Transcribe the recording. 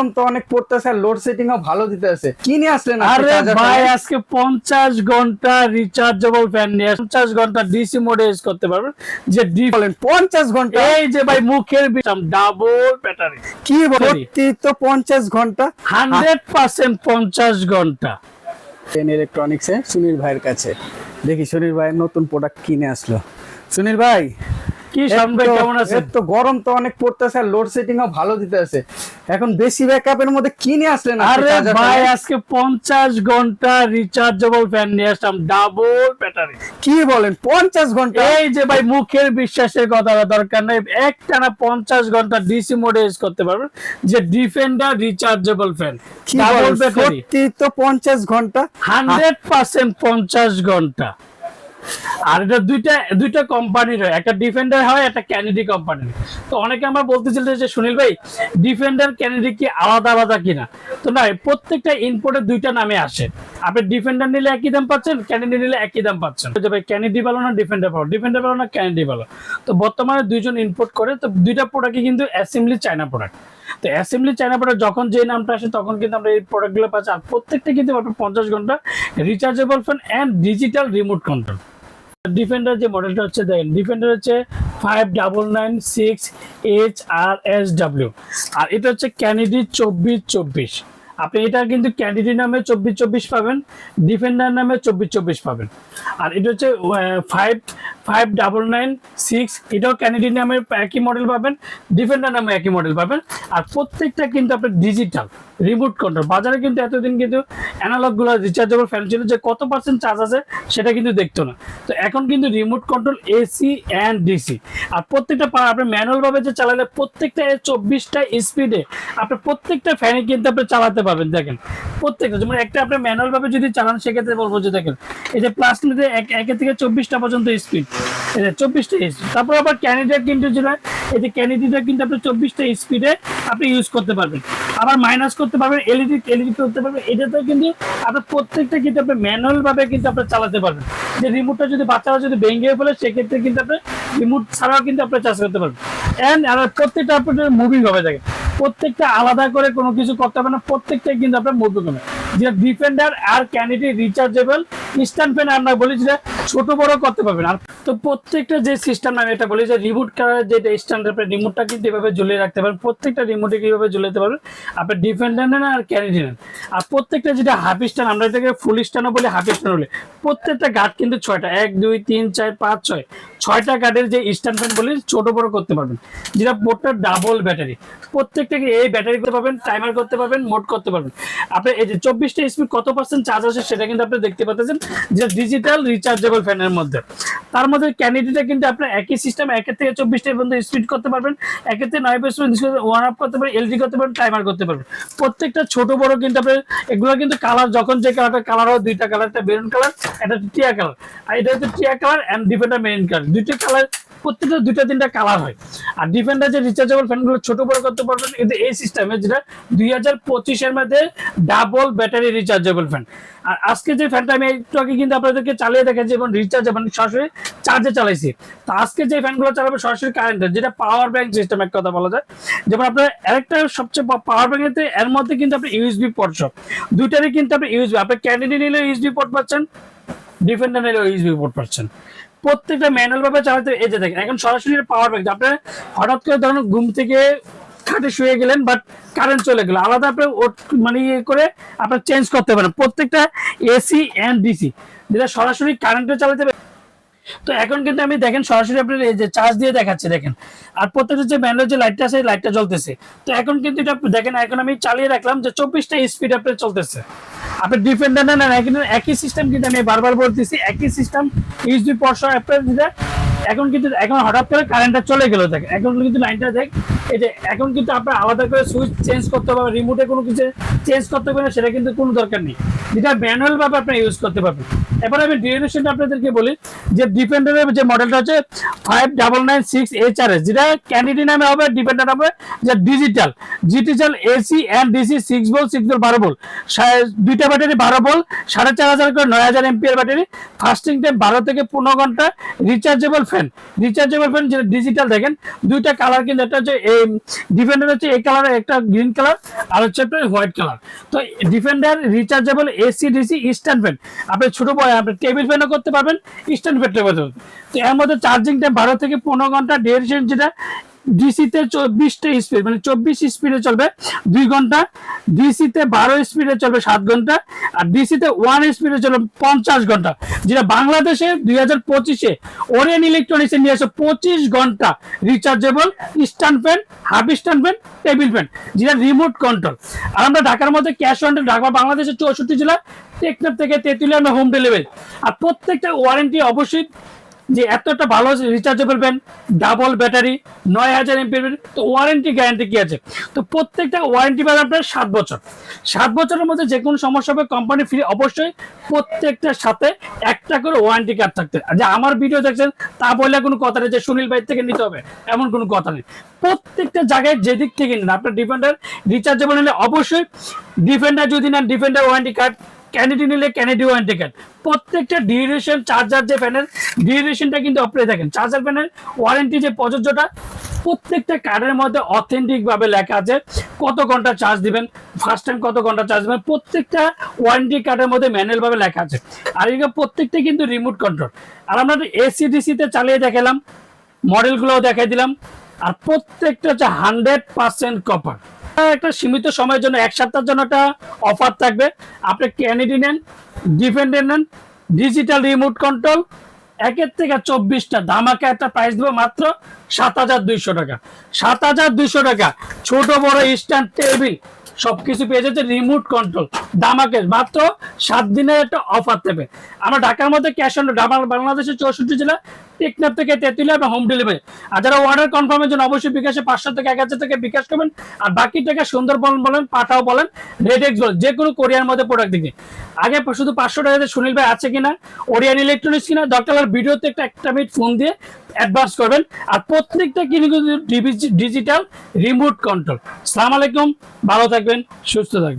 গরম তো অনেক পড়তেছে আর লোড সেটিং ও ভালো দিতে আছে কি নিয়ে আসলেন আরে ভাই আজকে পঞ্চাশ ঘণ্টা রিচার্জেবল ফ্যান নিয়ে পঞ্চাশ ঘণ্টা ডিসি মোডে ইউজ করতে পারবেন। যে ডি- বলেন পঞ্চাশ ঘণ্টা? এই যে ভাই মুখের ডাবল ব্যাটারি কি বলেন? তো পঞ্চাশ ঘণ্টা? হান্ড্রেড পার্সেন্ট পঞ্চাশ ঘণ্টা। টেন ইলেকট্রনিক্সে সুনীল ভাইয়ের কাছে। দেখি সুনীল ভাইয়ের নতুন প্রোডাক্ট কিনে আসলো। সুনীল ভাই কি ভাই কেমন এর তো গরম তো অনেক পড়তেছে আর লোড সেটিং ও ভালো দিতে আছে এখন বেশি ব্যাকআপের মধ্যে কি নিয়ে আসলেন আরে ভাই আজকে পঞ্চাশ ঘণ্টা রিচার্জেবল ফ্যান নিয়ে আসলাম ডাবল ব্যাটারি কি বলেন পঞ্চাশ ঘণ্টা? এই যে ভাই মুখের বিশ্বাসের কথা দরকার নেই। একটানা পঞ্চাশ ঘণ্টা ডিসি মোডে ইউজ করতে পারবেন যে Defender rechargeable fan double battery তো পঞ্চাশ ঘণ্টা? হান্ড্রেড পার্সেন্ট পঞ্চাশ ঘণ্টা। আর এটা দুইটা দুইটা কোম্পানির হয়। একটা ডিফেন্ডার হয়, একটা ক্যানেডি কোম্পানির তো অনেকে আমরা বলতেছিলাম যে, সুনীল ভাই ডিফেন্ডার ক্যানেডি কি আলাদা আলাদা কিনা? তো না প্রত্যেকটা ইনপোর্টের দুইটা নামে আসে। আপনি ডিফেন্ডার নিলে একই দাম পাচ্ছেন ক্যানেডি নিলে একই দাম পাচ্ছেন। তো ভাই ক্যানেডি ভালো না ডিফেন্ডার ভালো? ডিফেন্ডার ভালো না ক্যানেডি ভালো? তো বর্তমানে দুইজন ইম্পোর্ট করে, তো দুইটা প্রোডাক্টই কিন্তু অ্যাসেম্বলি চায়না প্রোডাক্ট তো অ্যাসেম্বলি চায়না প্রোডাক্ট যখন যে নামটা আসে, তখন কিন্তু আমরা এই প্রোডাক্টগুলো পাচ্ছি। আর প্রত্যেকটা কিন্তু আপনার পঞ্চাশ ঘণ্টা rechargeable phone and digital remote control Defender যে মডেলটা হচ্ছে, দেখেন ডিফেন্ডার হচ্ছে five double nine six H R S W আর এটা হচ্ছে ক্যানিডি চব্বিশ চব্বিশ। আপনি এটা কিন্তু ক্যান্ডিডি নামে চব্বিশ চব্বিশ পাবেন ডিফেন্ডার নামে চব্বিশ চব্বিশ পাবেন। আর এটা হচ্ছে five five double nine six এটাও ক্যানেডি নামে একই মডেল পাবেন ডিফেন্ডার নামে একই মডেল পাবেন। আর প্রত্যেকটা কিন্তু আপনার ডিজিটাল রিমোট কন্ট্রোল বাজারে কিন্তু এতদিন কিন্তু অ্যানালগগুলো রিচার্জেবল ফ্যান ছিল যে কত পার্সেন্ট চার্জ আছে সেটা কিন্তু দেখতো না। তো এখন কিন্তু remote control AC and DC আর প্রত্যেকটা আপনি ম্যানুয়াল ভাবে যে চালালে প্রত্যেকটা চব্বিশটা স্পিডে আপনি প্রত্যেকটা ফ্যানে কিন্তু আপনি চালাতে পারবেন দেখেন। প্রত্যেকটা, যেমন একটা আপনি ম্যানুয়াল ভাবে যদি চালান, সেক্ষেত্রে বলব যে, দেখেন, এই যে প্লাস নিতে একে থেকে চব্বিশটা পর্যন্ত স্পিড এই যে চব্বিশটা স্পিড তারপর আবার ক্যানিডা কিন্তু যেটা এই যে ক্যানিডিটা কিন্তু আপনি চব্বিশটা স্পিডে আপনি ইউজ করতে পারবেন। আবার মাইনাস করতে পারবেন এলইডি এলইডি করতে পারবেন, এটাতেও কিন্তু আপনার প্রত্যেকটা কিন্তু আপনি ম্যানুয়াল ভাবে কিন্তু আপনি চালাতে পারবেন। যে রিমোটটা যদি বাচ্চারা যদি ভেঙে ফেলে, সেক্ষেত্রে কিন্তু আপনি রিমোট ছাড়াও কিন্তু আপনি চার্জ করতে পারবেন। এন্ড আর প্রত্যেকটা আপনার মুভিং হবে, দেখেন। প্রত্যেকটা আলাদা করে কোনো কিছু করতে হবে না, প্রত্যেকটাই কিন্তু আপনার মধ্যে যে ডিফেন্ডার আর ক্যানিটি রিচার্জেবল ইনস্ট্যান্ট ফ্যান আমরা বলি যেটা ছোট বড় করতে পারবেন। আর তো প্রত্যেকটা যে সিস্টেম আমি এটা বলি যে রিমোট করার যেটা স্ট্যান্ডার্ড রিমোটটা কিন্তু এভাবে ঝুলিয়ে রাখতে পারেন প্রত্যেকটা রিমোটে কীভাবে ঝুলাতে পারবেন। আপনি ডিফেন্ডার নেন আর ক্যানিটি নেন আর প্রত্যেকটা যেটা হাফ স্ট্যান্ড আমরা এটাকে ফুল স্ট্যান্ডও বলি হাফ স্ট্যান্ড বলি। প্রত্যেকটা গার্ড কিন্তু ছয়টা। এক, দুই, তিন, চার, পাঁচ, ছয়। ছয়টা গার্ডের যে স্ট্যান্ড ফ্যান বলি, ছোট বড় করতে পারবেন। যেটা বোর্ডটা ডাবল ব্যাটারি প্রত্যেকটাকে এই ব্যাটারি করতে পারবেন টাইমার করতে পারবেন মোট করতে পারবেন। আপনি এই যে চব্বিশটা স্পিড কত পার্সেন্ট চার্জ আছে সেটা কিন্তু আপনি দেখতে পাচ্ছেন। যে ডিজিটাল রিচার্জেবল ফ্যানের মধ্যে। তার মধ্যে ক্যানিডিটা কিন্তু আপনার একই সিস্টেম একের থেকে চব্বিশটা পর্যন্ত স্পিড করতে পারবেন, একের থেকে নয় পার্সেন্ট ওয়ান আপ করতে পারবেন এলডি করতে পারবেন টাইমার করতে পারবেন। প্রত্যেকটা ছোট বড় কিন্তু আপনার, এগুলো কিন্তু কালার যখন যে কালারটা কালার হয়, দুইটা কালার একটা বেরুন কালার একটা টিয়া কালার আর এটা হচ্ছে টিয়া colour and Defender marine colour দুইটা কালার প্রত্যেকটা দুইটা তিনটা কালার হয়। আর ডিফেন্ডার যে রিচার্জেবল ফ্যানগুলো ছোট বড় করতে পারবেন কিন্তু এই সিস্টেমে যেটা দুই হাজার পঁচিশের মধ্যে ডাবল ব্যাটারি রিচার্জেবল ফ্যান আর আজকে যে ফ্যানটা আমি একটু আগে কিন্তু আপনাদেরকে চালিয়ে দেখাচ্ছি এবং রিচার্জ মানে সরাসরি চার্জে চালাইছি। তো আজকে যে ফ্যানগুলো চালাবে সরাসরি কারেন্টের যেটা পাওয়ার ব্যাংক সিস্টেম এক কথা বলা যায়। যেমন আপনার আরেকটা সবচেয়ে পাওয়ার ব্যাংকেতে এর মধ্যে কিন্তু আপনি ইউএসবি পোর্ট সব দুইটারই কিন্তু আপনি ইউএসবি আপনি ক্যান্ডিডি নিলে ইউএসবি পোর্ট পাচ্ছেন ডিফেন্ডার নিলে ইউএসবি পোর্ট পাচ্ছেন। প্রত্যেকটা ম্যানুয়াল ভাবে চালাতে এতে থাকে এখন সরাসরি পাওয়ার ব্যাংক আপনার হঠাৎ করে ধরুন ঘুম থেকে খাটে শুয়ে গেলেন বাট কারেন্ট চলে গেল। আলাদা আপনি মানে ইয়ে করে আপনার চেঞ্জ করতে পারেন। প্রত্যেকটা এসি অ্যান্ড ডিসি যেটা সরাসরি কারেন্টে চালাতে তো এখন কিন্তু আমি দেখেন সরাসরি আপনার এই যে চার্জ দিয়ে দেখাচ্ছে, দেখেন। আর প্রত্যেকটা যে ম্যানুয়াল যে লাইটটা আছে লাইটটা জ্বলতেছে। তো এখন কিন্তু এটা দেখেন, এখন আমি চালিয়ে রাখলাম যে চব্বিশটা স্পিড আপনার চলতেছে। আপনি ডিফেন্ডার না একই সিস্টেম কিন্তু আমি বারবার বলতেছি, একই সিস্টেম ইউজবি পরশো যেটা এখন কিন্তু, এখন হঠাৎ করে কারেন্টটা চলে গেল, দেখ। এখন কিন্তু লাইনটা দেখ, এই যে এখন কিন্তু আপনার আলাদা করে সুইচ চেঞ্জ করতে হবে রিমোটে কোনো কিছু চেঞ্জ করতে হবে না, সেটা কিন্তু কোনো দরকার নেই। যেটা ম্যানুয়াল ভাবে আপনি ইউজ করতে পারবেন। এবার আমি ডিউরেশনটা আপনাদেরকে বলি, যে ডিপেন্ডারের যে মডেলটা হচ্ছে five double nine six H R S যেটা ক্যান্ডিডি নামে হবে ডিপেন্ডার হবে, যে digital digital AC and DC six ball six বল বারো বল দুইটা ব্যাটারি বারো বল সাড়ে চার হাজার করে নয় হাজার এমপিআর ব্যাটারি ফাস্টিং টাইম বারো থেকে পনেরো ঘণ্টা রিচার্জেবল ফ্যান রিচার্জেবল ফ্যান যেটা ডিজিটাল দেখেন, দুইটা কালার কিন্তু একটা হচ্ছে এই ডিফেন্ডার হচ্ছে এই কালার একটা গ্রিন কালার আর হচ্ছে একটা হোয়াইট কালার তো Defender rechargeable AC DC stand fan আপনি ছোট বয় আপনি টেবিল ফ্যানও করতে পারবেন স্ট্যান্ড ফ্যানও করতে তো এর মধ্যে চার্জিং টাইম বারো থেকে পনেরো ঘণ্টা ডিউরেশন যেটা ডিসিতে চব্বিশটা স্পিড মানে চব্বিশ স্পিডে চলবে, দুই ঘণ্টা ডিসিতে বারো স্পিডে চলবে সাত ঘণ্টা, আর ডিসিতে ওয়ান স্পিডে চলবে পঞ্চাশ ঘণ্টা। যেটা বাংলাদেশে দুই হাজার পঁচিশে ওরিয়ান ইলেকট্রনিক্সে নিয়ে আসে পঁচিশ ঘণ্টা rechargeable stand fan half stand fan table fan যেটা রিমোট কন্ট্রোল আর আমরা ঢাকার মধ্যে ক্যাশ অন ঢাকা বাংলাদেশের চৌষট্টি জেলা টেকনাফ থেকে তেঁতুলিয়া আমরা হোম ডেলিভারি আর প্রত্যেকটা ওয়ারেন্টি অবশ্যই যে এত একটা ভালো রিচার্জেবল ফ্যান ডাবল ব্যাটারি নয় হাজার এমপি তো ওয়ারেন্টি গ্যারান্টি কি আছে? তো প্রত্যেকটা ওয়ারেন্টি পাবেন আপনার সাত বছর। সাত বছরের মধ্যে যে কোনো সমস্যা হবে কোম্পানি ফ্রি অবশ্যই প্রত্যেকটার সাথে একটা করে ওয়ারেন্টি কার্ড থাকতে যে আমার ভিডিও দেখছেন, তা বললে কোনো কথা নেই যে সুনীল ভাই থেকে নিতে হবে, এমন কোনো কথা নেই। প্রত্যেকটা জায়গায় যেদিক থেকে নেন, আপনার ডিফেন্ডার রিচার্জেবল নিলে অবশ্যই ডিফেন্ডার যদি নেন ডিফেন্ডার ওয়ারেন্টি কার্ড ক্যানেডি নিলে ক্যানেডি ওয়ারেন্টি কার্ড প্রত্যেকটা ডিউরেশন চার্জার যে ফ্যানের ডিউরেশনটা কিন্তু আপনি দেখেন। চার্জার ফ্যানের ওয়ারেন্টি যে প্রযোজ্যটা প্রত্যেকটা কার্ডের মধ্যে অথেন্টিক ভাবে লেখা আছে। কত ঘণ্টা চার্জ দিবেন ফার্স্ট টাইম কত ঘণ্টা চার্জ দিবেন, প্রত্যেকটা ওয়ারেন্টি কার্ডের মধ্যে ম্যানুয়ালভাবে লেখা আছে। আর এগুলো প্রত্যেকটা কিন্তু রিমোট কন্ট্রোল আর আমরা এসিডিসি তে চালিয়ে দেখালাম মডেলগুলোও দেখাই দিলাম। আর প্রত্যেকটা হচ্ছে হান্ড্রেড পার্সেন্ট কপার একটা সীমিত সময়ের জন্য, এক সপ্তাহের জন্য একটা অফার থাকবে। আপনি ক্যানিডি নেন ডিফেন্ডেন্ট নেন ডিজিটাল রিমোট কন্ট্রোল একের থেকে চব্বিশটা ধামাকা একটা প্রাইস দেবো মাত্র সাত হাজার দুইশো টাকা। সাত হাজার দুইশো টাকা। ছোট, বড়, স্ট্যান্ড, টেবিল, সবকিছু পেয়ে যাচ্ছে রিমোট কন্ট্রোল দামাকে মাত্র সাত দিনের একটা অফার দেবে। আমরা ঢাকার মধ্যে ক্যাশ অন বাংলাদেশের চৌষট্টি জেলা থেকে হোম ডেলিভারি আর যারা অর্ডার কনফার্মের জন্য অবশ্যই বিকাশে পাঁচশো থেকে এক হাজার থেকে বিকাশ করবেন। আর বাকি টাকা সুন্দরবন বলেন, পাঠাও বলেন রেডেক্স বলেন, যে কোনো কোরিয়ার মধ্যে প্রোডাক্ট দিকে আগে শুধু পাঁচশো টাকাতে সুনীল ভাই আছে কিনা, ওরিয়ান ইলেকট্রনিক্স কিনা, দরকার ভিডিওতে একটা একটা মিনিট ফোন দিয়ে অ্যাডভান্স করবেন। আর প্রত্যেকটা কিন্তু ডিজিটাল রিমোট কন্ট্রোল সালাম আলাইকুম ভালো থাকবেন সুস্থ থাকবেন।